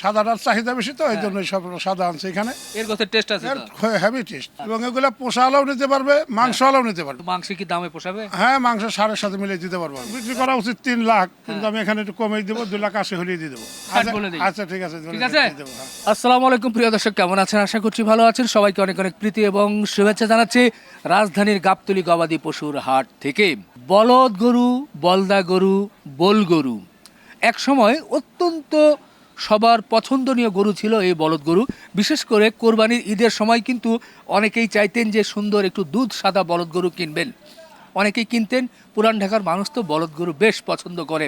সাদাটার চাহিদা বেশি তো হ্যাঁ। এই জন্য সব সাদা আনছে এখানে। এর গোছের টেস্ট আছে হেভি টেস্ট এবং এগুলো পোষা আলাও নিতে পারবে মাংস হ্যাঁ। আলাও নিতে পারবে। মাংস কি দামে পোষাবে? হ্যাঁ মাংস সারের সাথে মিলিয়ে দিতে পারব। বিক্রি করা উচিত তিন লাখ কিন্তু আমি এখানে একটু কমেই দেবো দুই লাখ আশি হলিয়ে দিয়ে দেবো। আচ্ছা। আচ্ছা ঠিক আছে ঠিক আছে? হ্যাঁ। আসসালামু আলাইকুম প্রিয় দর্শক কেমন আছেন? আশা করছি ভালো আছেন। সবাইকে অনেক অনেক প্রীতি এবং শুভেচ্ছা জানাচ্ছি রাজধানীর গাবতলি গবাদি পশুর হাট থেকে। বলদ গরু বলদা গরু বোল গরু। এক সময় অত্যন্ত সবার পছন্দনীয় গরু ছিল এই বলদ গরু। বিশেষ করে কোরবানির ঈদের সময় কিন্তু অনেকেই চাইতেন যে সুন্দর একটু দুধ সাদা বলদ গরু কিনবেন। অনেকেই কিনতেন, পুরান ঢাকার মানুষ তো বলদ গরু বেশ পছন্দ করে।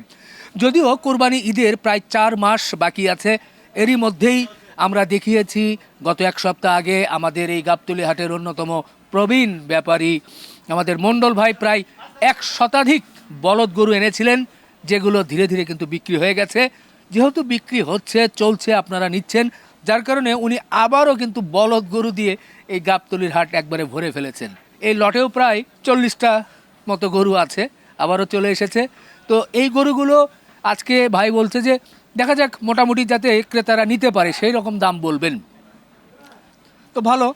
যদিও কোরবানি ঈদের প্রায় চার মাস বাকি আছে, এরই মধ্যেই আমরা দেখিয়েছি গত এক সপ্তাহ আগে আমাদের এই গাবতলি হাটের অন্যতম প্রবীণ ব্যাপারী, আমাদের মণ্ডল ভাই প্রায় এক শতাধিক বলদ গরু এনেছিলেন, যেগুলো ধীরে ধীরে কিন্তু বিক্রি হয়ে গেছে। যেহেতু বিক্রি হচ্ছে, চলছে, আপনারা নিচ্ছেন, যার কারণে উনি আবারও কিন্তু বলদ গরু দিয়ে এই গাবতলির হাট একবারে ভরে ফেলেছেন। এই লটেও প্রায় চল্লিশটা মতো গরু আছে, আবারও চলে এসেছে। তো এই গরুগুলো আজকে ভাই বলছে যে, দেখা যাক মোটামুটি যাতে ক্রেতারা নিতে পারে, সেই রকম দাম বলবেন। তো ভালো,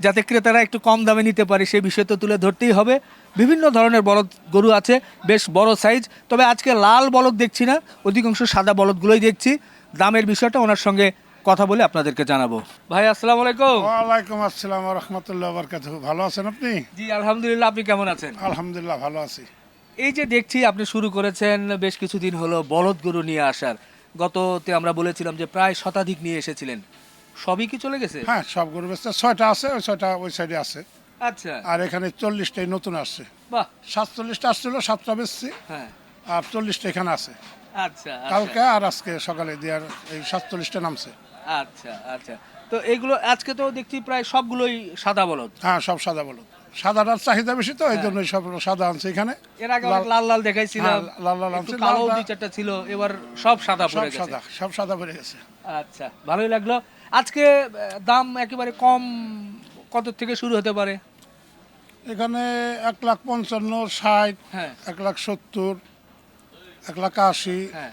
যাতে ক্রেতারা একটু কম দামে নিতে পারে সেই বিষয় তো তুলে ধরতেই হবে। বিভিন্ন ধরনের বলদ গরু আছে বেশ বড় সাইজ তবে আজকে লাল বলদ দেখছি না অধিকাংশ সাদা বলদগুলোই দেখছি। দামের বিষয়টা ওনার সঙ্গে কথা বলে আপনাদেরকে জানাব। ভাই আসসালামু আলাইকুম। ওয়ালাইকুম আসসালাম রহমতুল্লাহ বরকাত ভালো আছেন আপনি? জি আলহামদুলিল্লাহ আপনি কেমন আছেন? আলহামদুলিল্লাহ ভালো আছি। এই যে দেখছি আপনি শুরু করেছেন বেশ কিছুদিন হলো বলদ গরু নিয়ে আসার। গততে আমরা বলেছিলাম যে প্রায় শতাধিক নিয়ে এসেছিলেন। সবই কি চলে গেছে? হ্যাঁ সব গরু বেচতে ছয়টা আছে ওই ছয়টা ওই সাইডে আছে। আচ্ছা। আর এখানে চল্লিশটাই নতুন আসছে। বাহ। সাতচল্লিশটা আসছিল সাতটা বেচছি। হ্যাঁ। আর চল্লিশটা এখানে আছে। আচ্ছা আচ্ছা। কালকে আর আজকে সকালে দেওয়ার এই সাতচল্লিশটা নামছে। আচ্ছা আচ্ছা। তো এগুলো আজকে তো দেখছি প্রায় সবগুলোই সাদা বলদ। হ্যাঁ সব সাদা বলুন সাদাটার চাহিদা বেশি তো এই হ্যাঁ। জন্য সব সাদা আনছে এখানে। এর আগে অনেক লাল লাল দেখাইছিলাম। হ্যাঁ, লাল লাল আনছে, কালো দুই চারটা ছিল এবার সব সাদা পড়ে গেছে। সাদা সব সাদা বেড়ে গেছে। আচ্ছা ভালোই লাগল। আজকে দাম একেবারে কম কত থেকে শুরু হতে পারে? এখানে এক লাখ পঞ্চান্ন ষাট হ্যাঁ। এক লাখ সত্তর এক লাখ আশি হ্যাঁ।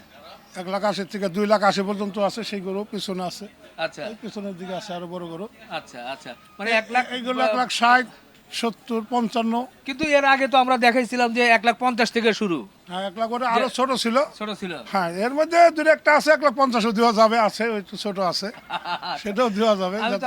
এক লাখ আশি থেকে দুই লাখ আশি পর্যন্ত আছে সেই গরু পিছনে আছে। আচ্ছা। পিছনের দিকে আছে আরও বড় গরু। আচ্ছা আচ্ছা। মানে এক লাখ এইগুলো এক লাখ ষাট সত্তর পঞ্চান্ন। কিন্তু এর আগে তো আমরা দেখাইছিলাম যে এক লাখ পঞ্চাশ থেকে শুরু। হ্যাঁ এক লাখ করে আরও ছোট ছিল। ছোট ছিল। হ্যাঁ এর মধ্যে দুই একটা আছে এক লাখ পঞ্চাশও দেওয়া যাবে আছে ওই একটু ছোট আছে। সেটাও দেওয়া যাবে যাতে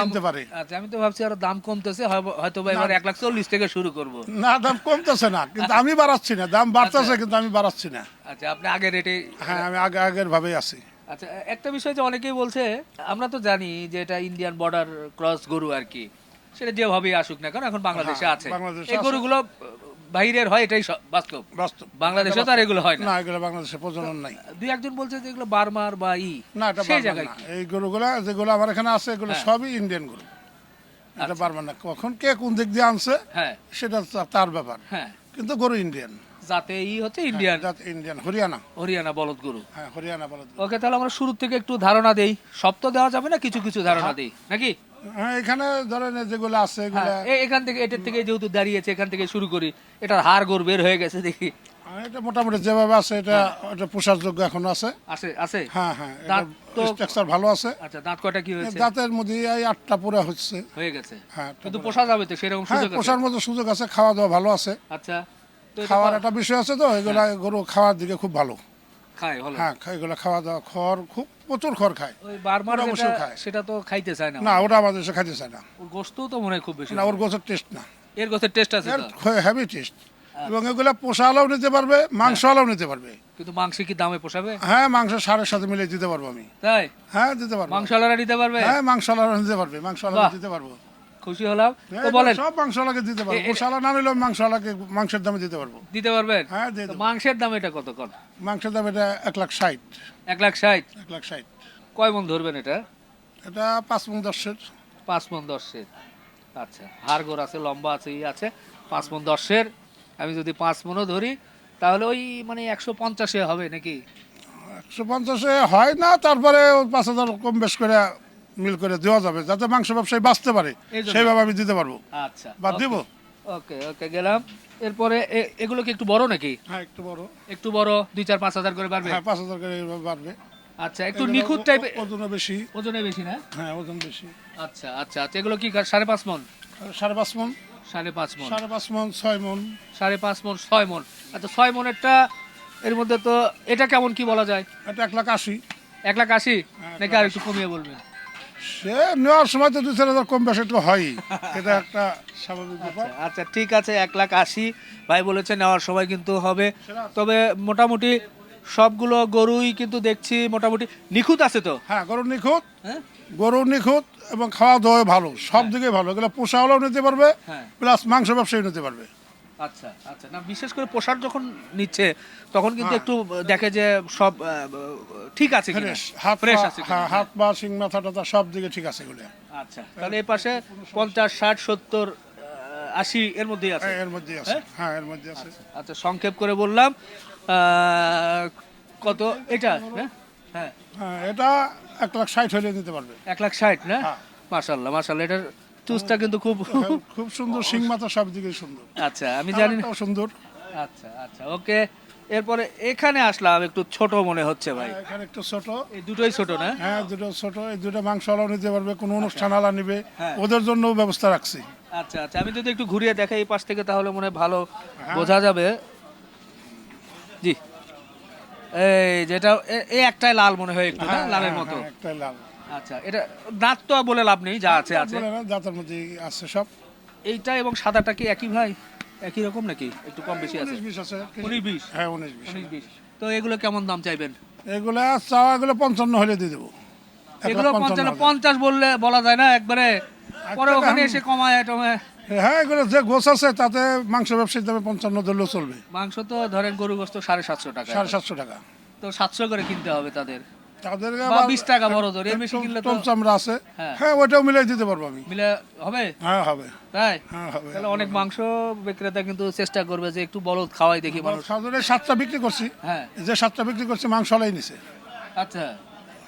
কিনতে পারে। আচ্ছা আমি তো ভাবছি আরও দাম কমতেছে হয়তো বা এবার এক লাখ চল্লিশ থেকে শুরু করব। না দাম কমতেছে না কিন্তু আমি বাড়াচ্ছি না দাম বাড়তেছে কিন্তু আমি বাড়াচ্ছি না। আচ্ছা আপনি আগে রেটে হ্যাঁ আমি আগে আগের ভাবেই আছি। আচ্ছা একটা বিষয় যে অনেকেই বলছে আমরা তো জানি যে এটা ইন্ডিয়ান বর্ডার ক্রস গরু আর কি। সেটা যেভাবেই আসুক না কারণ এখন বাংলাদেশে হ্যাঁ, আছে। এই গরুগুলো বাইরের হয় এটাই বাস্তব। বাস্তব। বাংলাদেশে তো আর এগুলো হয় না। এগুলো বাংলাদেশে প্রজনন নাই। দুই একজন বলছে যে এগুলো বার্মার বা ই না এটা সেই জায়গায় এই গরুগুলা যেগুলো আমার এখানে আছে এগুলো হ্যাঁ। সবই ইন্ডিয়ান গরু। এটা আচ্ছা। পারবেন না। কখন কে কোন দিক দিয়ে আনছে হ্যাঁ। সেটা তার ব্যাপার। হ্যাঁ। কিন্তু গরু ইন্ডিয়ান যাতে ই হচ্ছে ইন্ডিয়ান জাত ইন্ডিয়ান হরিয়ানা। হরিয়ানা বলদ গরু। হ্যাঁ হরিয়ানা বলদ ওকে তাহলে আমরা শুরু থেকে একটু ধারণা দেই। সব তো দেওয়া যাবে না কিছু কিছু ধারণা দেই। নাকি? হ্যাঁ এখানে ধরেন যেগুলো আছে এগুলা হ্যাঁ, এখান থেকে এটার থেকে যেহেতু দাঁড়িয়েছে এখান থেকে শুরু করি। এটার হাড় গোড় বের হয়ে গেছে দেখি। হ্যাঁ, এটা মোটামুটি যেভাবে আছে এটা এটা পোষার যোগ্য এখন আছে। আছে আছে? হ্যাঁ হ্যাঁ দাঁত তো- স্ট্রাকচার ভালো আছে। আচ্ছা দাঁত কয়টা কি হয়েছে? দাঁতের মধ্যে এই আটটা পুরা হচ্ছে। হয়ে গেছে। হ্যাঁ কিন্তু পোষা যাবে তো সেরকম হ্যাঁ সুযোগ আছে? পোষার মতো সুযোগ আছে খাওয়া দাওয়া ভালো আছে। আচ্ছা খাওয়ার একটা বিষয় আছে তো এগুলা গরু খাওয়ার দিকে খুব ভালো। খায় হলো? হ্যাঁ খা- এগুলো খাওয়া দাওয়া খড় খুব প্রচুর খড় খায়। ওই বারবার ওরা অবশ্যই খায়। সেটা তো খাইতে চায় না। না ওটা আমাদের দেশে খাইতে চায় না। ওর গোস্তও তো মনে হয় খুব বেশি না ওর গোছের টেস্ট না। এর গোছের টেস্ট আছে তো? হেভি টেস্ট এবং এগুলো পোষা আলাও নিতে পারবে মাংস আলাও নিতে পারবে। কিন্তু মাংস কি দামে পোষাবে? হ্যাঁ মাংস সারের সাথে মিলিয়ে দিতে পারব আমি। তাই? হ্যাঁ দিতে পারব। মাংস আলারা নিতে পারবে? হ্যাঁ মাংস আলাও নিতে পারবে মাংস আলাও বাহ। দিতে পারব। খুশি হলাম। হ্যাঁ, তো বলেন সব মাংস আলাকে দিতে পারব। আলা না নিলেও মাংস আলাকে মাংসের দামে দিতে পারব। দিতে পারবেন? হ্যাঁ মাংসের দাম এটা কত কন? মাংসের দাম এটা এক লাখ ষাট। এক লাখ ষাট? এক লাখ ষাট। কয় মন ধরবেন এটা? এটা পাঁচ মন দশের। পাঁচ মন দশের। আচ্ছা হাড় গোড় আছে লম্বা আছে ই আছে পাঁচ মন দশের। আমি যদি পাঁচ মনও ধরি তাহলে ওই মানে একশো পঞ্চাশে হবে নাকি? একশো পঞ্চাশে হয় না তারপরে পাঁচ হাজার কম বেশ করে মিল করে দেওয়া যাবে যাতে মাংস ব্যবসায়ী বাঁচতে পারে। সেইভাবে আমি দিতে পারব। আচ্ছা বা দিব? ওকে ওকে গেলাম। এরপরে এগুলো কি একটু বড় নাকি? হ্যাঁ একটু বড়। একটু বড় দুই চার পাঁচ হাজার করে বাড়বে? হ্যাঁ পাঁচ হাজার করে বাড়বে। আচ্ছা একটু নিখুঁত টাইপের ওজনও বেশি। ওজনে বেশি না? হ্যাঁ ওজন বেশি। আচ্ছা আচ্ছা আচ্ছা এগুলো কি সাড়ে পাঁচ মন? সাড়ে পাঁচ মন। সাড়ে পাঁচ মন। সাড়ে পাঁচ মন ছয় মন। সাড়ে পাঁচ মন ছয় মন। আচ্ছা ছয় মনেরটা এর মধ্যে তো এটা কেমন কি বলা যায়? এটা এক লাখ আশি। এক লাখ আশি? হ্যাঁ, নাকি আর একটু কমিয়ে বলবেন? সে নেওয়ার সময় তো দুই চার হাজার কম বেশি একটু হয়ই। এটা একটা স্বাভাবিক ব্যাপার। আচ্ছা, আচ্ছা ঠিক আছে এক লাখ আশি। ভাই বলেছে নেওয়ার সময় কিন্তু হবে। তবে মোটামুটি সবগুলো গরুই কিন্তু দেখছি মোটামুটি নিখুঁত আছে তো? হ্যাঁ গরুর নিখুঁত হ্যাঁ? গরু নিখুঁত এবং খাওয়া দাওয়া ভালো সব দিকে ভালো। এগুলো পোষা হলেও নিতে পারবে হ্যাঁ। প্লাস মাংস ব্যবসায়ী নিতে পারবে। আচ্ছা আচ্ছা। না বিশেষ করে পোশাক যখন নিচ্ছে তখন কিন্তু হ্যাঁ। একটু দেখে যে সব ঠিক আছে হাত ফ্রেশ আছে হ্যাঁ হাত পা সিং মাথা টাথা সব দিকে ঠিক আছে এগুলো। আচ্ছা তাহলে এই পাশে পঞ্চাশ ষাট সত্তর আশি এর মধ্যেই আছে। হ্যাঁ, এর মধ্যে আছে। হ্যাঁ? এর মধ্যে আছে। আচ্ছা সংক্ষেপ করে বললাম কত? এটা হ্যাঁ? হ্যাঁ। হ্যাঁ এটা এক লাখ ষাট হলে নিতে পারবে। এক লাখ ষাট না? হ্যাঁ। মাশাল্লাহ মাশাল্লাহ এটার চুজটা কিন্তু খুব হ্যাঁ, খুব সুন্দর সিং মাথা সব দিকে সুন্দর। আচ্ছা আমি জানি সুন্দর। আচ্ছা আচ্ছা ওকে। এরপরে এখানে আসলাম একটু ছোট মনে হচ্ছে ভাই। হ্যাঁ, এখানে একটু ছোট। এই দুটোই ছোট না? হ্যাঁ দুটো ছোট এই দুটো মাংস আলাও নিতে পারবে কোনো অনুষ্ঠান আলা নিবে। হ্যাঁ। ওদের জন্য ব্যবস্থা রাখছি। আচ্ছা আচ্ছা আমি যদি একটু ঘুরিয়ে দেখাই এই পাশ থেকে তাহলে মনে হয় ভালো। বোঝা যাবে। জি। এই যেটা এই একটাই লাল মনে হয় একটু না? লালের মতো। একটাই লাল। আচ্ছা এটা দাঁত তো বলে লাভ নেই যা আছে আছে। বলে না, জাতের মধ্যে আছে সব। এইটা এবং সাদাটা কি একই ভাই? একই রকম নাকি? একটু কম বেশি আছে। উনিশ বিশ আছে। উনিশ বিশ? হ্যাঁ উনিশ বিশ। উনিশ বিশ। তো এগুলো কেমন দাম চাইবেন? এগুলা চাওয়া এগুলো পঞ্চান্ন হলে দিয়ে দেবো। এক লাখ এগুলো পঞ্চান্ন পঞ্চান্ন পঞ্চাশ বললে বলা যায় না একবারে পরে টাকা ওখানে এসে কমায় টমায় হ্যাঁ। এগুলো যে গোছ আছে তাতে মাংস ব্যবসায়ীর দামে পঞ্চান্ন ধরলেও চলবে। মাংস তো ধরেন গরু গোস্ত সাড়ে সাতশো টাকা। সাড়ে সাতশো টাকা। তো সাতশো করে কিনতে হবে তাদের। তাদের বা বিশ টাকা বড় ধরে এর বেশি কিনলে তো চামড়া আছে। হ্যাঁ। হ্যাঁ মিলাই দিতে পারব আমি। মিলে হবে? হ্যাঁ হবে। তাই? হ্যাঁ হবে। তাহলে অনেক মাংস বিক্রেতা কিন্তু চেষ্টা করবে যে একটু বলদ খাওয়াই দেখি মানুষ। সাতটা বিক্রি করছি। হ্যাঁ। যে সাতটা বিক্রি করছি মাংস হলাই নিছে। আচ্ছা।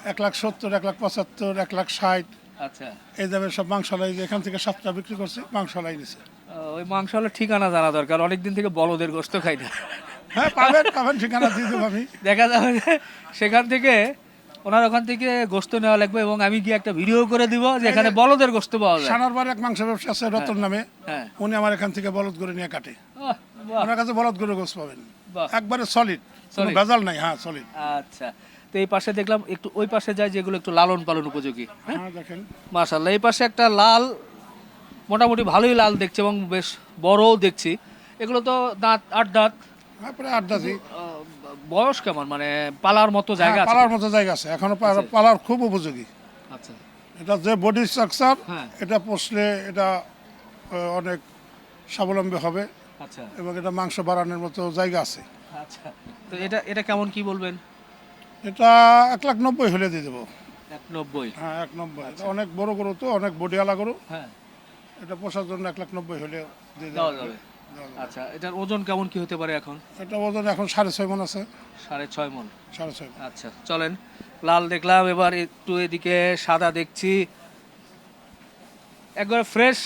এক লাখ সত্তর এক লাখ পঁচাত্তর এক লাখ ষাট। আচ্ছা। এই দামের সব মাংস হলাই এখান থেকে সাতটা বিক্রি করছি মাংস হলাই নিছে। ওই মাংস হলে ঠিকানা জানা দরকার অনেকদিন থেকে বলদের গোস্ত খাই না। হ্যাঁ পাবেন পাবেন ঠিকানা দিয়ে দেবো আমি। দেখা যাবে সেখান থেকে ওনার ওখান থেকে গোস্ত নেওয়া লাগবে এবং আমি গিয়ে একটা ভিডিও করে দিব যে এখানে বলদের গোস্ত পাওয়া যায়। সানার বারে এক মাংস ব্যবসা আছে রতন নামে। হ্যাঁ। উনি আমার এখান থেকে বলদ করে নিয়ে কাটে। ওনার কাছে বলদ করে গোস্ত পাবেন। একবারে সলিড। ভেজাল নাই হ্যাঁ সলিড আচ্ছা। তো এই পাশে দেখলাম একটু ওই পাশে যায় যেগুলো একটু লালন পালন উপযোগী হ্যাঁ? হ্যাঁ দেখেন। এই পাশে একটা লাল মোটামুটি ভালোই লাল দেখছি এবং বেশ বড়ও দেখছি। এগুলো তো দাঁত আট দাঁত। হ্যাঁ দিই আহ, বয়স কেমন? মানে পালার মতো জায়গা হ্যাঁ, আছে পালার মতো জায়গা আছে। এখনও পালার খুব উপযোগী। আচ্ছা। এটা যে বডি স্ট্রাকচার হ্যাঁ। এটা পোষলে এটা অনেক স্বাবলম্বী হবে আচ্ছা। এবং এটা মাংস বাড়ানোর মতো জায়গা আছে। আচ্ছা। তো এটা এটা কেমন কি বলবেন? এটা এক লাখ নব্বই হলে দিয়ে দেবো। এক নব্বই। হ্যাঁ এক নব্বই। এটা অনেক বড় গরু তো অনেক বডিওয়ালা গরু। হ্যাঁ। এটা পোষার জন্য এক লাখ নব্বই হলে দিয়ে দেওয়া যাবে। আচ্ছা এটার ওজন কেমন কি হতে পারে এখন? এটা ওজন এখন সাড়ে ছয় মন আছে। সাড়ে ছয় মন। সাড়ে ছয় আচ্ছা চলেন। লাল দেখলাম এবার একটু এদিকে সাদা দেখছি। একবার ফ্রেশ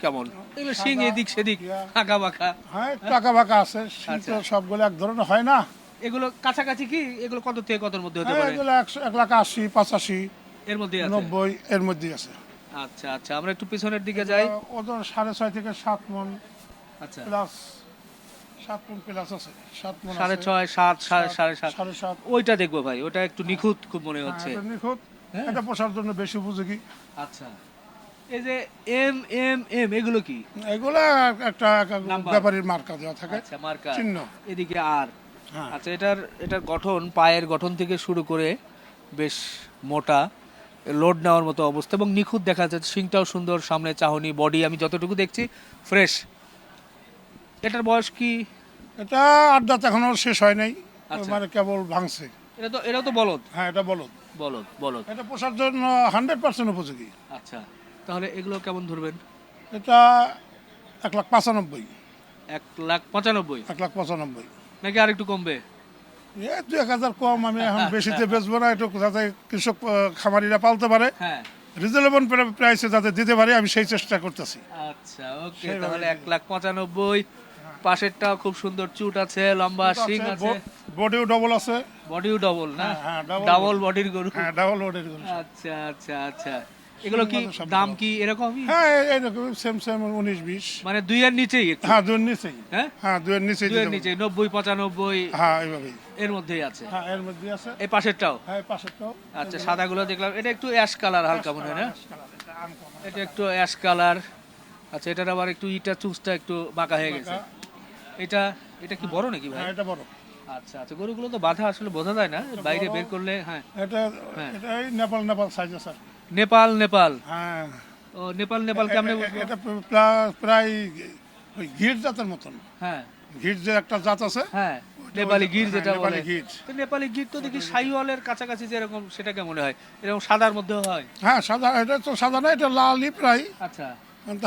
কেমন? এগুলো শিং এদিক সেদিক আঁকা বাঁকা হ্যাঁ একটু টাকা বাঁকা আছে। আচ্ছা। সবগুলো এক ধরনের হয় না। এগুলো কাছাকাছি কি? এগুলো কত থেকে কতর মধ্যে হতে হ্যাঁ, পারে? এগুলো একশো এক লাখ আশি পঁচাশি এর মধ্যে আছে? নব্বই এর মধ্যেই আছে। আচ্ছা আচ্ছা আমরা একটু পিছনের দিকে যাই। ওজন সাড়ে ছয় থেকে সাত মন। প্লাস সাত মন প্লাস আছে। সাত মন সাড়ে ছয় সাত সাড়ে সাড়ে সাত। সাড়ে সাত। ওইটা দেখব ভাই ওটা একটু নিখুঁত খুব মনে হ্যাঁ, হচ্ছে। নিখুঁত। হ্যাঁ। এটা পোষার জন্য বেশি উপযোগী। আচ্ছা। এই যে এম এম এম এগুলো কি? এগুলো একটা একটা নাম্বার। ব্যাপারীর মার্কা দেওয়া থাকে। আচ্ছা মার্কা। চিহ্ন। এদিকে আর। হ্যাঁ। আচ্ছা এটার এটার গঠন পায়ের গঠন থেকে শুরু করে বেশ মোটা লোড নেওয়ার মতো অবস্থা এবং নিখুঁত দেখা যাচ্ছে। শিংটাও সুন্দর সামনে চাহনি বডি আমি যতটুকু দেখছি ফ্রেশ। এটার বয়স কি? এটা আড্ডা এখনও শেষ হয় নাই আচ্ছা। মানে কেবল ভাঙছে। এটা তো এটা তো বলদ? হ্যাঁ এটা বলদ। বলদ বলদ। এটা পোষার জন্য হান্ড্রেড পার্সেন্ট উপযোগী। আচ্ছা তাহলে এগুলো কেমন ধরবেন? এটা এক লাখ পঁচানব্বই। এক লাখ পঁচানব্বই? এক লাখ পঁচানব্বই। নাকি আর একটু কমবে? এ দু এক হাজার কম আমি এখন বেশিতে বেচবো না একটু যাতে কৃষক খামারিরা পালতে পারে। হ্যাঁ। রিজনেবল প্রাইসে যাতে দিতে পারে আমি সেই চেষ্টা করতেছি। আচ্ছা ওকে তাহলে এক লাখ পঁচানব্বই। পাশেরটাও খুব সুন্দর চুট আছে লম্বা শিং আছে বডিও ডবল আছে। বডিও ডবল না? হ্যাঁ, হ্যাঁ, ডাবল বডির গরু। হ্যাঁ ডাবল বডির গরু। আচ্ছা আচ্ছা আচ্ছা। এগুলো কি দাম কি এরকমই? হ্যাঁ এইরকম সেম সেম উনিশ বিশ। মানে দুই এর নিচেই হ্যাঁ দুয়ের নিচেই। হ্যাঁ? হ্যাঁ দুয়ের নিচেই দুই এর নিচেই নব্বই পঁচানব্বই। পারব। হ্যাঁ এইভাবেই। এর মধ্যেই আছে? হ্যাঁ এর মধ্যে আছে। এই পাশেরটাও? হ্যাঁ এই পাশেরটাও। আচ্ছা সাদাগুলো দেখলাম। এটা একটু অ্যাশ কালার হালকা মনে হয় না? এটা একটু অ্যাশ কালার আচ্ছা এটার আবার একটু ইটা চুজটা একটু বাঁকা হয়ে গেছে। এটা এটা কি বড় নাকি ভাই? হ্যাঁ এটা বড়। আচ্ছা আচ্ছা গরুগুলো তো বাধা আসলে বোঝা যায় না বাইরে বের করলে হ্যাঁ। এটা হ্যাঁ। এটা এই নেপাল নেপাল সাইজ স্যার নেপাল নেপাল। হ্যাঁ। ও নেপাল নেপাল কেমনে এটা প্রা- প্রায় ওই গির জাতের মতন। হ্যাঁ। গির যে একটা জাত আছে হ্যাঁ নেপালি গির হ্যাঁ, যেটা বলে। তো নেপালি গির তো দেখি সাইওয়ালের কাছাকাছি যেরকম সেটা কেমন হয়। এরকম সাদার মধ্যে হয়। হ্যাঁ সাদা এটা তো সাদা না এটা লালই প্রায়। আচ্ছা।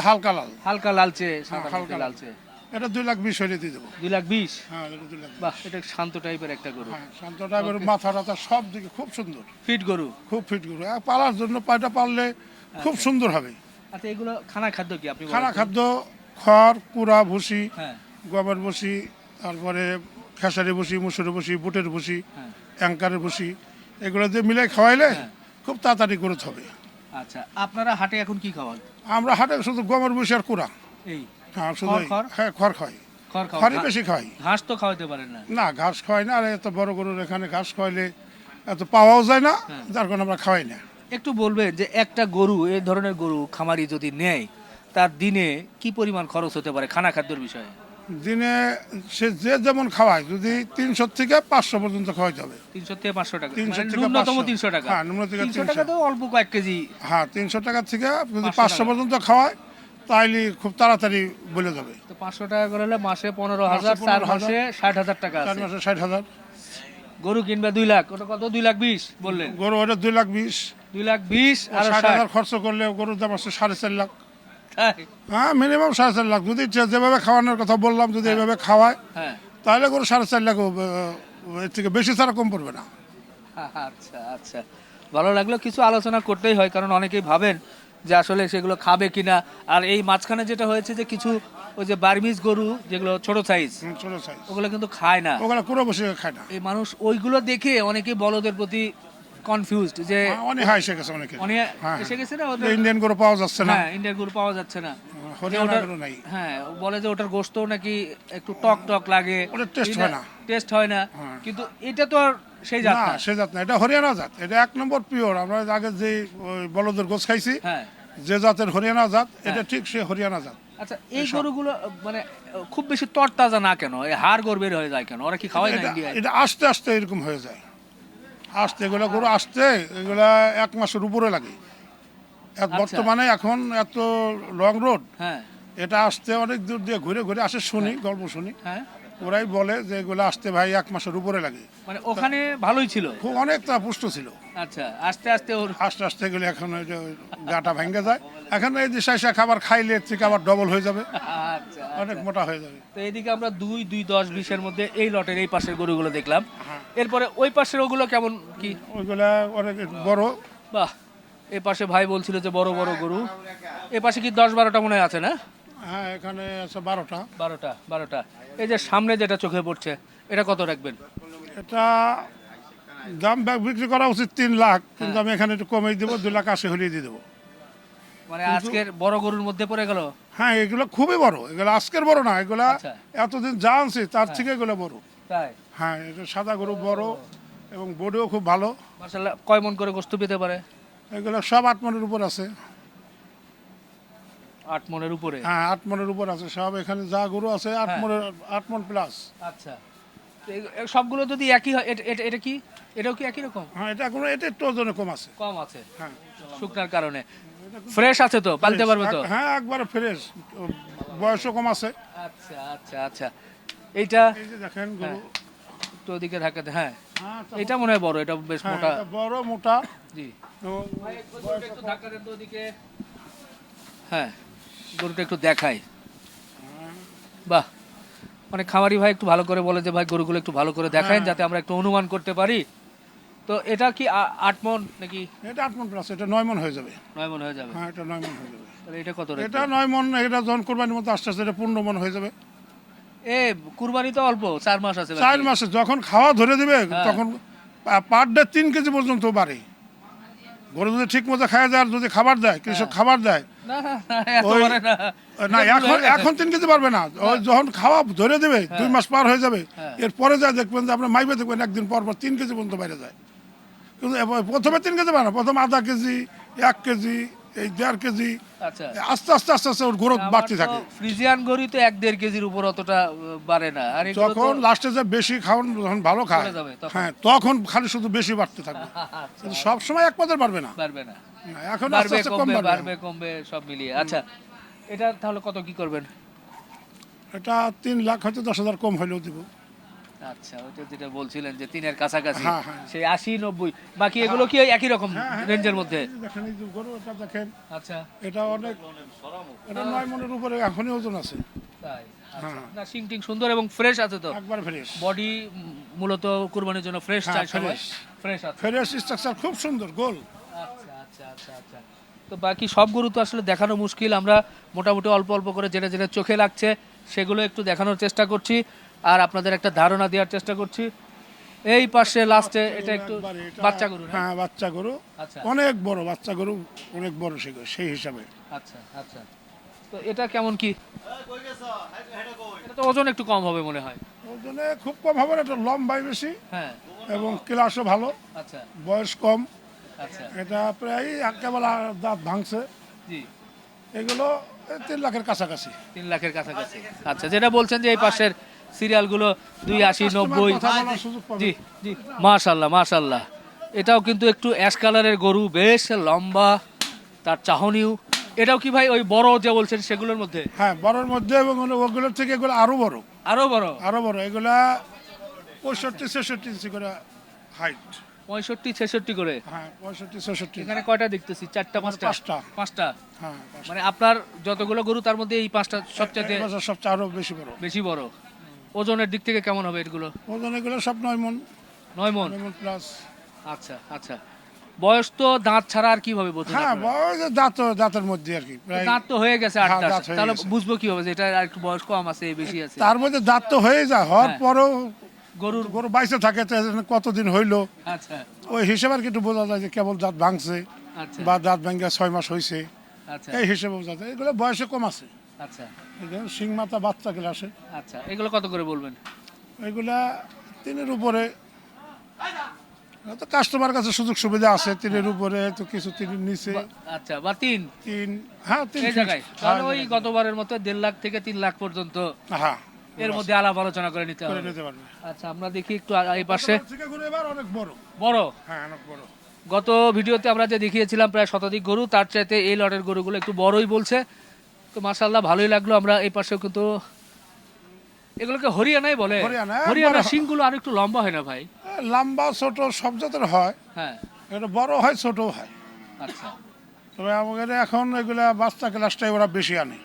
হালকা লাল। হালকা লালচে সাদা হালকা লালচে। এটা দুই লাখ বিশ হলে দিয়ে দেবো। দুই লাখ বিশ? হ্যাঁ এটা দুই লাখ বাহ এটা শান্ত টাইপের একটা গরু। হ্যাঁ শান্ত টাইপের মাথা টাথা সব দিকে খুব সুন্দর। ফিট গরু? খুব ফিট গরু। পালার জন্য পায়টা পারলে খুব সুন্দর হবে। আচ্ছা এগুলো খানা খাদ্য কি আপনি খানা খাদ্য খড় কুড়া ভুসি হ্যাঁ। গমের ভুসি তারপরে খেসারি ভুসি মুসুরি ভুসি বুটের ভুসি হ্যাঁ। অ্যাঙ্কারের ভুসি এগুলো দিয়ে মিলে খাওয়াইলে হ্যাঁ। খুব তাড়াতাড়ি গ্রোথ হবে। আচ্ছা আপনারা হাটে এখন কি খাওয়ান? আমরা হাটে শুধু গমের ভুসি আর কুড়া। এই। হ্যাঁ খড়, হ্যাঁ খড়ই বেশি ঘাস তো খাওয়াতে পারেন না? না ঘাস খাওয়াই না আর এত বড় গরুর এখানে ঘাস খাওয়াইলে এত পাওয়াও যায় না হ্যাঁ। যার কারণে আমরা খাওয়াই না। একটু বলবেন যে একটা গরু এই ধরনের গরু খামারি যদি নেয় তার দিনে কি পরিমাণ খরচ হতে পারে খানা খাদ্যের বিষয়ে? দিনে সে যে যেমন খাওয়ায় যদি তিনশো থেকে পাঁচশো পর্যন্ত খাওয়াইতে হবে। তিনশো থেকে পাঁচশো টাকা। 300 মানে ন্যূনতম তিনশো টাকা। হ্যাঁ, ন্যূনতম তিনশো টাকা তো অল্প কয়েক কেজি। হ্যাঁ তিনশো টাকা থেকে যদি পাঁচশো পর্যন্ত খাওয়ায় তাইলে খুব তাড়াতাড়ি বলে যাবে। তো পাঁচশো টাকা করে হলে মাসে পনেরো হাজার চার 15,000 মাসে ষাট হাজার টাকা চার মাসে ষাট হাজার। গরু কিনবে দুই লাখ ওটা কত? দুই লাখ বিশ বললেন। গরু ওটা দুই লাখ বিশ। দুই লাখ বিশ আর ষাট হাজার খরচ করলে গরুর দাম আছে সাড়ে চার লাখ। হ্যাঁ মিনিমাম সাড়ে চার লাখ। যদি যেভাবে খাওয়ানোর কথা বললাম যদি এইভাবে খাওয়ায় হ্যাঁ। তাহলে গরু সাড়ে চার লাখ এর থেকে বেশি ছাড়া কম পড়বে না। আচ্ছা আচ্ছা। ভালো লাগল কিছু আলোচনা করতেই হয় কারণ অনেকেই ভাবেন যে আসলে সেগুলো খাবে কিনা। আর এই মাঝখানে যেটা হয়েছে যে কিছু ওই যে বার্মিজ গরু যেগুলো ছোট সাইজ ছোট সাইজ ওগুলো কিন্তু খায় না। ওগুলো কুড়ো বসে খায় না। এই মানুষ ওইগুলো দেখে অনেকে বলদের প্রতি কনফিউজড যে হ্যাঁ, অনেক হাই এসে গেছে অনেকে। অনেক হ্যাঁ, এসে গেছে না ওদের? ইন্ডিয়ান গরু পাওয়া যাচ্ছে না। হ্যাঁ ইন্ডিয়ান গরু পাওয়া যাচ্ছে না। ওটার- হ্যাঁ বলে যে ওটার গোস্ত নাকি একটু টক টক লাগে। ওটার taste হয় না। টেস্ট হয় না। হ্যাঁ। কিন্তু এটা তো আর সেই জাত না সে জাত না এটা হরিয়ানা জাত। এটা এক নম্বর পিওর। আমরা আগে যে বলদের গোছ খাইছি হ্যাঁ। যে জাতের হরিয়ানা জাত এটা ঠিক সে হরিয়ানা জাত। আচ্ছা এই গরুগুলো মানে খুব বেশি তরতাজা না কেন? এই হাড় গড় বের হয়ে যায় কেন? ওরা কি খাওয়াই না এটা- আস্তে আস্তে এরকম হয়ে যায়। আস্তে এগুলো গরু আসতে এগুলা এক মাসের উপরে লাগে। এক আচ্ছা। বর্তমানে এখন এত লং রোড হ্যাঁ। এটা আসতে অনেক দূর দিয়ে ঘুরে ঘুরে আসে শুনি গল্প শুনি। হ্যাঁ। ওরাই বলে যে এগুলো আসতে ভাই এক মাসের উপরে লাগে। মানে ওখানে ভালোই ছিল? খুব অনেকটা পুষ্ট ছিল। আচ্ছা আস্তে আস্তে ওর আস্তে আস্তে এগুলো এখন ওই যে গাটা ভেঙে যায়। এখন এই যে শাইসা খাবার খাইলে এর থেকে আবার ডবল হয়ে যাবে। আচ্ছা অনেক মোটা হয়ে যাবে। তো এদিকে আমরা দুই দুই দশ বিশের মধ্যে এই লটের এই পাশের গরুগুলো দেখলাম। হ্যাঁ। এরপরে ওই পাশের ওগুলো কেমন কি? ওইগুলা অনেক বড়। বাহ এ পাশে ভাই বলছিল যে বড় বড় গরু। এ পাশে কি দশ বারোটা মনে হয় আছে না? হ্যাঁ এখানে আছে বারোটা। বারোটা বারোটা। এই যে সামনে যেটা চোখে পড়ছে এটা কত রাখবেন? এটা দাম বিক্রি করা উচিত তিন লাখ কিন্তু আমি এখানে একটু কমিয়ে দেবো দুই লাখ আশি হলিয়ে দিয়ে দেবো। মানে আজকের বড় গরুর মধ্যে পড়ে গেল? হ্যাঁ এগুলো খুবই বড়। এগুলো আজকের বড় না এগুলা আচ্ছা। এতদিন যা আনছি তার থেকে এগুলো বড়। তাই? হ্যাঁ এটা সাদা গরু বড় এবং বডিও খুব ভালো। মার্শাল্লাহ কয় মন করে গোস্ত পেতে পারে? এগুলো সব আট মনের উপর আছে। আট মনের উপরে? হ্যাঁ আট মনের উপর আছে সব এখানে যা গরু আছে আট হ্যাঁ। মনের আট মন প্লাস আচ্ছা। তো সবগুলো যদি একই হয় এটা- কি? এটাও কি একই রকম? হ্যাঁ এটা কোনো এটা একটু ওজনে কম আছে। কম আছে। হ্যাঁ। শুকনার কারণে। ফ্রেশ আছে তো? পালতে পারবে তো? হ্যাঁ একবারে ফ্রেশ বয়সও কম আছে। আচ্ছা আচ্ছা আচ্ছা। এইটা এই যে দেখেন গরু। একটু ওদিকে ঢাকাতে হ্যাঁ। হ্যাঁ এটা মনে হয় বড় এটা বেশ হ্যাঁ, মোটা। বড় মোটা। জি। একটু তো ওদিকে। হ্যাঁ। গরুটা একটু দেখাই। বাহ মানে খামারি ভাই একটু ভালো করে বলে যে ভাই গরুগুলো একটু ভালো করে দেখায় হ্যাঁ। যাতে আমরা একটু অনুমান করতে পারি। তো এটা কি আ- আট মন নাকি? এটা আট মন প্লাস এটা নয় মন হয়ে যাবে। নয় মন হয়ে যাবে। হ্যাঁ এটা নয় মন হয়ে যাবে। তাহলে এটা কত এটা নয় মন এটা জন কোরবানির মতো আস্তে আস্তে এটা পূর্ণ মন হয়ে যাবে। এ কুরবানি তো অল্প চার মাস আছে চার বাকি। মাসে যখন খাওয়া ধরে দিবে হ্যাঁ। তখন পার ডে তিন কেজি পর্যন্ত বাড়ে। গরু যদি ঠিক মতো খাওয়া যায় আর যদি খাবার দেয় কৃষক খাবার দেয় না এখন এখন তিন কেজি পারবে না। ওই যখন খাওয়া ধরে দেবে দুই মাস পার হয়ে যাবে হ্যাঁ। এরপরে যা দেখবেন যে আপনার মাইবে দেখবেন একদিন পর পর তিন কেজি পর্যন্ত বাইরে যায়। কিন্তু প্রথমে তিন কেজি পারে না প্রথম আধা কেজি এক কেজি এই দেড় কেজি আচ্ছা। আস্তে আস্তে আস্তে আস্তে ওর গ্রোথ বাড়তে থাকে। ফ্রিজিয়ান গরু তো এক দেড় কেজির উপর অতটা বাড়ে না। আর যখন লাস্টে যে বেশি খাওয়ান যখন ভালো খায় হ্যাঁ তখন খালি শুধু বেশি বাড়তে থাকবে আচ্ছা, কিন্তু সব সময় এক পদের পারবে না। বাড়বে না। না, এখন আস্তে আস্তে কম কমবে বাড়বে। বাড়বে কমবে সব মিলিয়ে। আচ্ছা এটা তাহলে কত কি করবেন? এটা তিন লাখ হয়তো দশ হাজার কম হলেও দিব। আচ্ছা ওইটা যেটা বলছিলেন যে তিনের কাছাকাছি হ্যাঁ, হ্যাঁ। সেই আশি নব্বই বাকি এগুলো কি একই রকম রেঞ্জের মধ্যে? দেখেন এই যে গরু এটা দেখেন আচ্ছা। এটা অনেক এটা নয় মনের উপরে এখনই ওজন আছে। তাই আচ্ছা। হ্যাঁ। না সিং টিং সুন্দর এবং ফ্রেশ আছে তো? একবার ফ্রেশ। বডি মূলত কুরবানির জন্য ফ্রেশ হ্যাঁ, চাই সবাই ফ্রেশ। আছে। ফ্রেশ স্ট্রাকচার খুব সুন্দর গোল। আচ্ছা আচ্ছা আচ্ছা আচ্ছা। তো বাকি সব গরু তো আসলে দেখানো মুশকিল আমরা মোটামুটি অল্প অল্প করে যেটা যেটা চোখে লাগছে সেগুলো একটু দেখানোর চেষ্টা করছি। আর আপনাদের একটা ধারণা দেওয়ার চেষ্টা করছি। এই পাশে লাস্টে এটা একটু বাচ্চা গরু হ্যাঁ? বাচ্চা গরু। আচ্ছা। অনেক বড় বাচ্চা গরু অনেক বড় সে সেই হিসাবে। আচ্ছা আচ্ছা। তো এটা কেমন কি? এটা তো ওজন একটু কম হবে মনে হয়। ওজনে খুব কম হবে এটা লম্বাই বেশি। হ্যাঁ। এবং ক্লাসও ভালো। আচ্ছা। বয়স কম। আচ্ছা। এটা প্রায় একেবারে দাঁত ভাঙছে। জি। এগুলো তিন লাখের কাছাকাছি। তিন লাখের কাছাকাছি। আচ্ছা যেটা বলছেন যে এই পাশের সিরিয়ালগুলো দুই আশি নব্বই। জি জি মাশাল্লাহ মাশাল্লাহ এটাও কিন্তু একটু অ্যাশ কালারের গরু বেশ লম্বা তার চাহনিও এটাও কি ভাই ওই বড় যে বলছেন সেগুলোর মধ্যে হ্যাঁ বড়র মধ্যে এবং ওগুলো- ওগুলোর থেকে এগুলো আরও বড় আরও বড় আরও বড় এগুলা পঁয়ষট্টি ছেষট্টি ইঞ্চি করে হাইট পঁয়ষট্টি ছেষট্টি করে হ্যাঁ পঁয়ষট্টি ছেষট্টি এখানে কয়টা দেখতেছি চারটা পাঁচটা পাঁচটা। পাঁচটা হ্যাঁ মানে আপনার যতগুলো গরু তার মধ্যে এই পাঁচটা সবচেয়ে সবচেয়ে আরও বেশি বড় বেশি বড় ওজনের দিক থেকে কেমন হবে এগুলো? ওজন এগুলো সব নয় মন। নয় মন? নয় মন প্লাস আচ্ছা আচ্ছা। বয়স তো দাঁত ছাড়া আর কীভাবে বোঝা হ্যাঁ বয়স দাঁত দাঁতের মধ্যে আর কি দাঁত তো হয়ে গেছে আট হ্যাঁ, দাঁত। তাহলে। বুঝব কীভাবে যে এটা আর একটু বয়স কম আছে এই বেশি আছে। তার মধ্যে দাঁত তো হয়ে যায় হওয়ার হ্যাঁ। পরেও গরুর গরু বাইসে থাকে কতদিন হইল? আচ্ছা। ওই হিসেবে আর কি একটু বোঝা যায় যে কেবল দাঁত ভাঙছে আচ্ছা। বা দাঁত ভাঙ্গা ছয় মাস হয়েছে আচ্ছা। এই হিসেবে বোঝা যায়। এগুলো বয়সে কম আছে। আচ্ছা। শিং মাথা বাচ্চা গ্লাসে আচ্ছা এগুলো কত করে বলবেন? এগুলা তিনের উপরে তো কাস্টমার কাছে সুযোগ সুবিধা আছে তিনের উপরে তো কিছু তিনের নিচে। আচ্ছা বা তিন তিন হ্যাঁ তিন জায়গায়। তাহলে ওই গতবারের মতো দেড় লাখ থেকে তিন লাখ পর্যন্ত হ্যাঁ এর মধ্যে আলাপ আলোচনা করে নিতে হবে। আচ্ছা আমরা দেখি একটু এই পাশে। অনেক বড়। বড়? হ্যাঁ অনেক বড়। গত ভিডিওতে আমরা যে দেখিয়েছিলাম প্রায় শতাধিক গরু তার চাইতে এই লটের গরুগুলো একটু বড়ই বলছে। তো মাশাল্লাহ ভালোই লাগল। আমরা এই পাশেও কিন্তু এগুলোকে হরিয়ানাই বলে। হরিয়ানা, হরিয়ানা সিংগুলো আর একটু লম্বা হয় না ভাই? লম্বা ছোট সব জাতের হয়। হ্যাঁ। এটা বড় হয় ছোট হয়। আচ্ছা। তবে আমাদের এখন এগুলা বাচ্চা ক্লাসটাই ওরা বেশি আনে।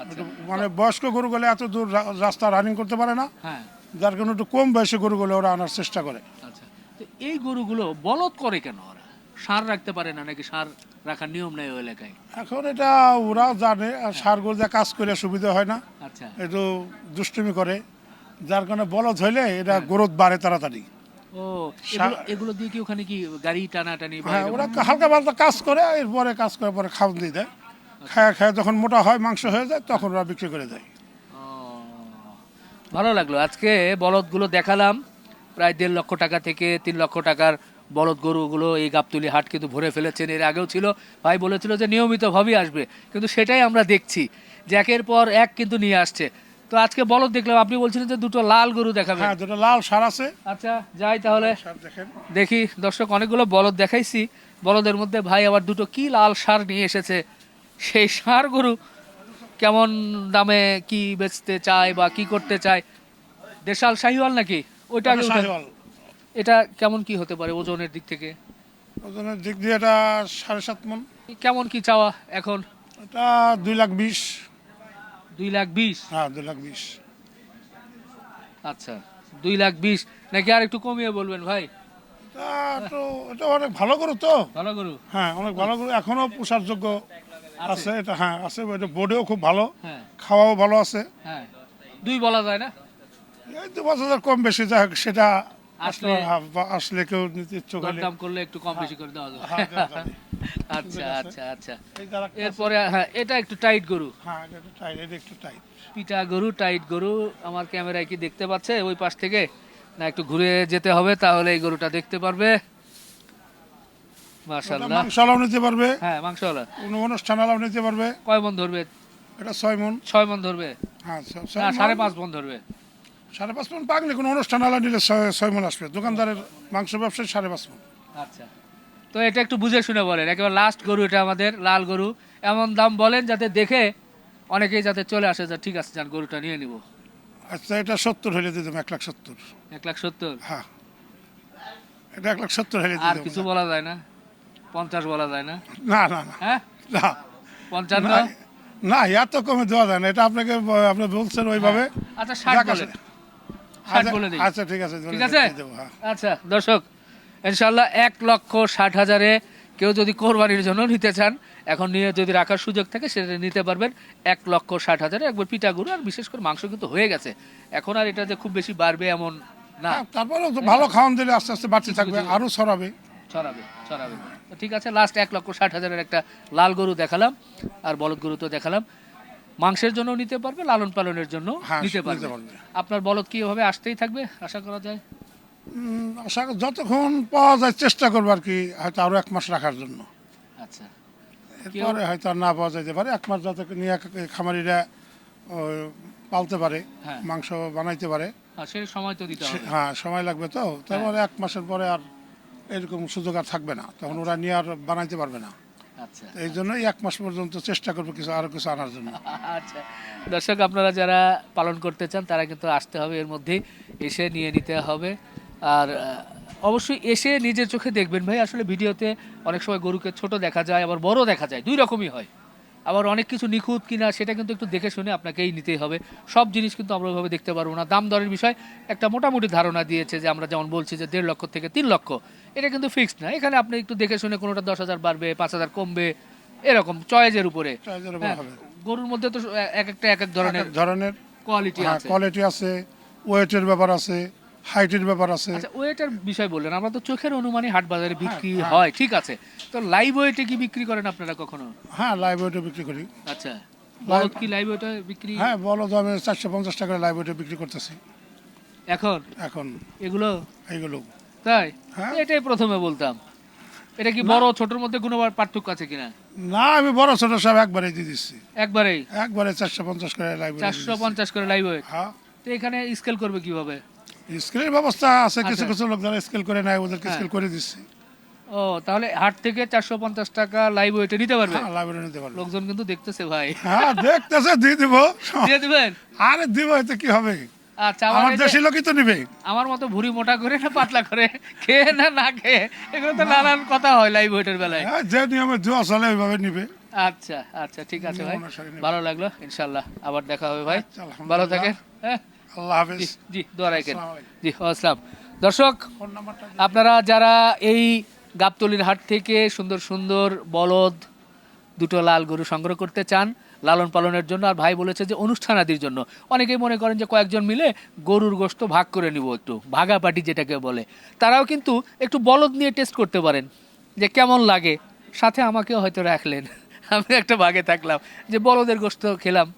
আচ্ছা। মানে বয়স্ক গরু গরুগুলো এত দূর রাস্তা রানিং করতে পারে না। হ্যাঁ। যার কারণে একটু কম বয়সী গরুগুলো ওরা আনার চেষ্টা করে। আচ্ছা। তো এই গরুগুলো বলদ করে কেন ওরা? সার রাখতে পারে না নাকি সার রাখার নিয়ম নেই ওই এলাকায়? এখন এটা ওরা জানে আর সার গরু দিয়ে কাজ করে সুবিধা হয় না। আচ্ছা। একটু দুষ্টুমি করে। যার কারণে বলদ হইলে এটা গ্রোথ বাড়ে তাড়াতাড়ি। ও এগুলো এগুলো দিয়ে কি ওখানে কি গাড়ি টানা বা হ্যাঁ এরকম? ওরা হালকা পালকা কাজ করে এরপরে কাজ করে পরে খাওয়ান দিয়ে দেয়। খায় খায় যখন মোটা হয় মাংস হয়ে যায় তখন ওরা বিক্রি করে দেয়। ও, ভালো লাগল। আজকে বলদগুলো দেখালাম প্রায় দেড় লক্ষ টাকা থেকে তিন লক্ষ টাকার বলদ গরুগুলো এই গাবতলি হাট কিন্তু ভরে ফেলেছেন। এর আগেও ছিল ভাই বলেছিল যে নিয়মিতভাবেই আসবে। কিন্তু সেটাই আমরা দেখছি যে একের পর এক কিন্তু নিয়ে আসছে। তো আজকে বলদ দেখলাম আপনি বলছিলেন যে দুটো লাল গরু দেখাবেন। হ্যাঁ দুটো লাল সার আছে। আচ্ছা যাই তাহলে। দেখি দর্শক অনেকগুলো বলদ দেখাইছি। বলদের মধ্যে ভাই আবার দুটো কি লাল সার নিয়ে এসেছে? সেই সার গরু কেমন দামে কি বেচতে চায় বা কি করতে চায়? দেশাল শাহিওয়াল নাকি? ওইটা এটা কেমন কি হতে পারে ওজনের দিক থেকে? ওজনের দিক দিয়ে এটা সাড়ে সাত মন। কেমন কি চাওয়া এখন? এটা দুই লাখ বিশ। দুই লাখ বিশ? হ্যাঁ দুই লাখ বিশ। আচ্ছা দুই লাখ বিশ। নাকি আর একটু কমিয়ে বলবেন ভাই? তো এটা অনেক ভালো গরু তো। ভালো গরু? হ্যাঁ অনেক ভালো গরু। এখনও পোষার যোগ্য আছে এটা হ্যাঁ আছে এটা বোর্ডেও খুব ভালো। হ্যাঁ। খাওয়াও ভালো আছে। হ্যাঁ দুই বলা যায় না? এই দু পাঁচ হাজার কম বেশি যাক সেটা আসলে আসলে- হ্যাঁ, কেউ নিতে ইচ্ছুক হলে দরদাম করলে একটু কম বেশি করে দেওয়া যাবে। হ্যাঁ। আচ্ছা আচ্ছা আচ্ছা। আছে- এরপরে হ্যাঁ এটা একটু টাইট গরু। হ্যাঁ এটা টাইট এটা একটু টাইট। পিটা গরু টাইট গরু আমার ক্যামেরায় কি দেখতে পাচ্ছে? ওই পাশ থেকে না একটু ঘুরে যেতে হবে তাহলে এই গরুটা দেখতে পারবে। নিতে পারবে। হ্যাঁ কোনো নিতে পারবে। কয় মন ধরবে? এটা ছয় মন। ছয় মন ধরবে? হ্যাঁ। সাড়ে পাঁচ মন ধরবে। সাড়ে পাঁচ মন পাকলে কোনো অনুষ্ঠান আলা নিলে ছয় মন আসবে। দোকানদারের মাংস ব্যবসায় সাড়ে পাঁচ মন আচ্ছা। তো এটা একটু বুঝে শুনে বলেন একেবারে লাস্ট গরু এটা আমাদের লাল গরু। এমন দাম বলেন যাতে দেখে অনেকেই যাতে চলে আসে যে ঠিক আছে যান গরুটা নিয়ে নিব। আচ্ছা এটা সত্তর হলে দিয়ে দেবো এক লাখ সত্তর। এক লাখ সত্তর? হ্যাঁ। এটা এক লাখ সত্তর হলে দিয়ে আর দেবো। কিছু বলা যায় না? পঞ্চাশ বলা যায় না? না না না। হ্যাঁ? না। পঞ্চান্ন? না, না এত কমে দেওয়া যায় না। এটা আপনাকে ব- আপনি বলছেন ওইভাবে। আচ্ছা ষাট যাক বলে আছে। ষাট আচ্ছা, বলে দিই। আচ্ছা ঠিক আছে ঠিক আছে? দিয়ে দেবো, হ্যাঁ। আচ্ছা দর্শক ইনশাল্লাহ এক লক্ষ ষাট হাজারে কেউ যদি কোরবানির জন্য নিতে চান এখন নিয়ে যদি রাখার সুযোগ থাকে সেটা নিতে পারবেন এক লক্ষ ষাট হাজারে। একবার পিঠা গরু আর বিশেষ করে মাংস কিন্তু হয়ে গেছে। এখন আর এটা যে খুব বেশি বাড়বে এমন না। হ্যাঁ, তারপরেও তো ভালো খাওয়ান দিলে আস্তে আস্তে বাড়তে থাকবে কিছু- আরও ছড়াবে। ছড়াবে ছড়াবে। ঠিক আছে লাস্ট এক লক্ষ ষাট হাজারের একটা লাল গরু দেখালাম আর বলদ গরু তো দেখালাম। মাংসের জন্য নিতে পারবে লালন পালনের জন্য হ্যাঁ, নিতে পারবে। আপনার বলদ কি এভাবে আসতেই থাকবে আশা করা যায়? আশা যতক্ষণ পাওয়া যায় চেষ্টা করব আর কি হয়তো আরও এক মাস রাখার জন্য। আচ্ছা। এরপরে হয়তো আর না পাওয়া যেতে পারে এক মাস যাতে নিয়ে খামারিরা পালতে পারে হ্যাঁ। মাংস বানাইতে পারে। সময় তো দিতে হবে। হ্যাঁ সময় লাগবে তো তারপরে এক মাসের পরে আর এরকম সুযোগ আর থাকবে না। তখন ওরা নিয়ে আর বানাইতে পারবে না। এই জন্যই এক মাস পর্যন্ত চেষ্টা করব কিছু আরও কিছু আনার জন্য। আচ্ছা। দর্শক আপনারা যারা পালন করতে চান তারা কিন্তু আসতে হবে এর মধ্যেই এসে নিয়ে নিতে হবে। আর অবশ্যই এসে নিজের চোখে দেখবেন ভাই। আসলে ভিডিওতে অনেক সময় গরুকে ছোট দেখা যায় আবার বড় দেখা যায় দুই রকমই হয়। আবার অনেক কিছু নিখুঁত কিনা সেটা কিন্তু একটু দেখে শুনে আপনাকেই নিতেই হবে। সব জিনিস কিন্তু আমরা ওইভাবে দেখতে পারব না। দাম দরের বিষয় একটা মোটামুটি ধারণা দিয়েছে যে আমরা যেমন বলছি যে দেড় লক্ষ থেকে তিন লক্ষ। এটা কিন্তু ফিক্সড না। এখানে আপনি একটু দেখে শুনে কোনোটা দশ হাজার বাড়বে পাঁচ হাজার কমবে এরকম চয়েজের উপরে। হ্যাঁ, হবে। গরুর মধ্যে তো এক একটা এক এক ধরনের ধরনের কোয়ালিটি হ্যাঁ আছে। কোয়ালিটি আছে ওয়েটের ব্যাপার আছে হাইটের ব্যাপার আছে। আচ্ছা ওয়েটার বিষয় বললেন। আমরা তো চোখের অনুমানে হাট বাজারে বিক্রি হ্যাঁ। হয় ঠিক আছে। তো লাইভ ওয়েটে কি বিক্রি করেন আপনারা কখনো? হ্যাঁ লাইভ ওয়েটে বিক্রি করি। আচ্ছা। বলদ কি লাইভ ওয়েটে বিক্রি? হ্যাঁ বলো তো আমি চারশো পঞ্চাশ টাকা লাইভ ওয়েটে বিক্রি করতেছি। এখন? এখন। এগুলো? এইগুলো। তাই? হ্যাঁ। এটাই প্রথমে বলতাম। এটা কি বড় ছোটর মধ্যে কোনো পার্থক্য আছে কিনা? না আমি বড় ছোট সব একবারে দিয়ে দিচ্ছি। একবারেই? একবারে চারশো পঞ্চাশ করে লাইভ চারশো পঞ্চাশ করে লাইভ ওয়েট হ্যাঁ। তো এখানে স্কেল করবে কীভাবে? স্কেলের ব্যবস্থা আছে কিছু। কিছু লোক যারা স্কেল করে নেয় ওদেরকে হ্যাঁ। স্কেল করে দিচ্ছি। ও তাহলে হাট থেকে চারশো পঞ্চাশ টাকা লাইভ ওয়েটে নিতে পারবে? হ্যাঁ লাইভ নিতে পারব। লোকজন কিন্তু দেখতেছে ভাই। হ্যাঁ দেখতেছে দিয়ে দিব। দিয়ে দিবেন? আরে দিব এতে কি হবে? আচ্ছা আমার দেশি লোকই তো নিবে। আমার মতো ভুড়ি মোটা করে না পাতলা করে খেয়ে না না খেয়ে এগুলো তো নানান কথা হয় লাইভ ওয়েটের বেলায়। হ্যাঁ যে নিয়মে দোয়া চলে ওইভাবে নিবে। আচ্ছা আচ্ছা ঠিক আছে ভাই। ভালো লাগল ইনশাল্লাহ আবার দেখা হবে ভাই। আচ্ছা, ভালো থাকেন হ্যাঁ। আল্লাহ হাফেজ। জি জি দোয়া রাখেন। জি আসসালাম। দর্শক আপনারা যারা এই গাবতলির হাট থেকে সুন্দর সুন্দর বলদ দুটো লাল গরু সংগ্রহ করতে চান লালন পালনের জন্য আর ভাই বলেছে যে অনুষ্ঠান আদির জন্য অনেকেই মনে করেন যে কয়েকজন মিলে গরুর গোশত ভাগ করে নিব একটু ভাগা ভাগাপাটি যেটাকে বলে। তারাও কিন্তু একটু বলদ নিয়ে টেস্ট করতে পারেন যে কেমন লাগে। সাথে আমাকেও হয়তো রাখলেন। আমি একটা ভাগে থাকলাম যে বলদের গোশত খেলাম।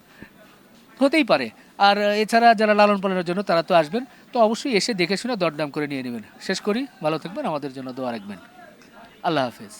হতেই পারে। আর এছাড়া যারা লালন পালনের জন্য তারা তো আসবেন, তো অবশ্যই এসে দেখে শুনে দরদাম করে নিয়ে নেবেন। শেষ করি, ভালো থাকবেন, আমাদের জন্য দোয়া রাখবেন। আল্লাহ হাফেজ।